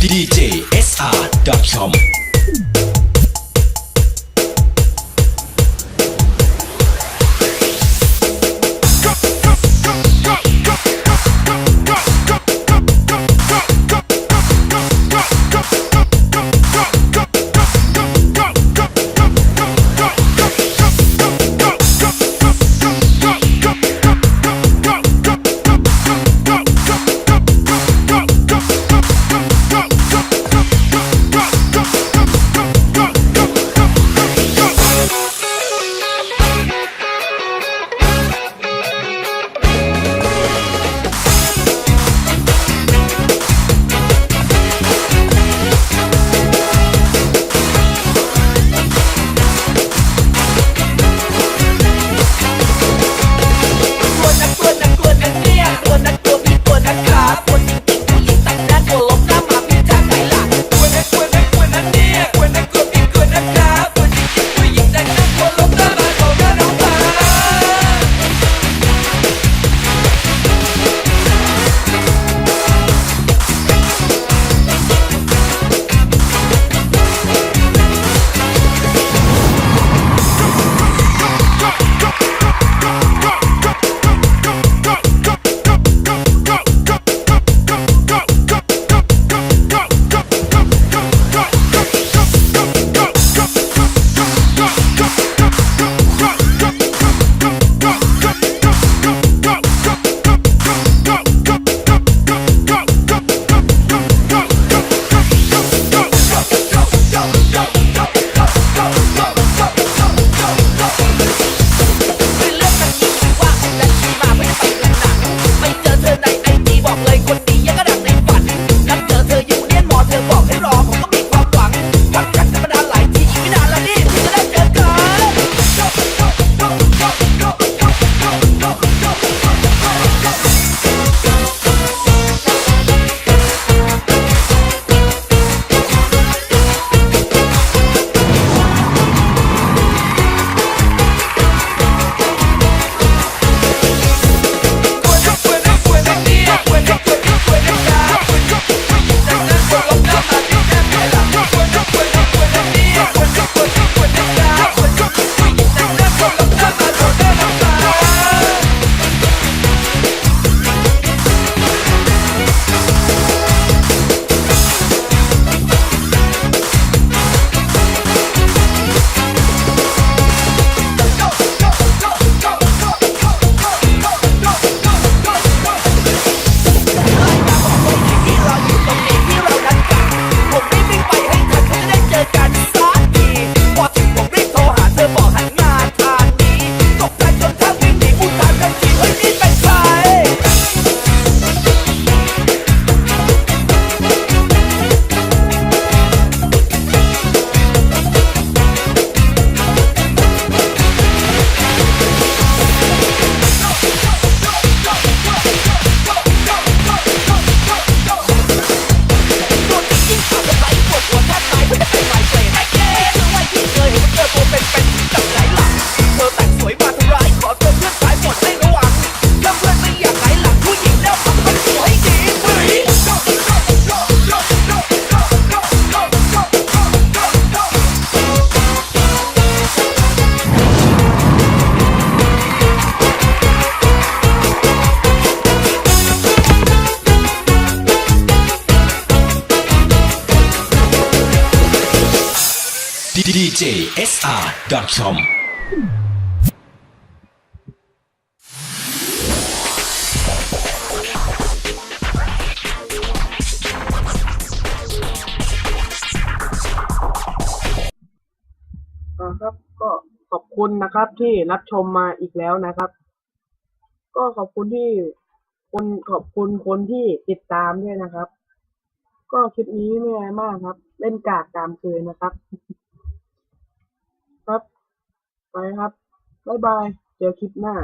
djsr.com djsr.com ครับก็ขอบคุณนะครับที่รับชมมาอีกแล้วนะครับ ก็ขอบคุณที่คนขอบคุณคนที่ติดตามด้วยนะครับ ก็คลิปนี้ไม่อะไรมากครับ เล่นกากตามเคยนะครับ ครับ ไปครับ บ๊ายบาย เจอคลิปหน้า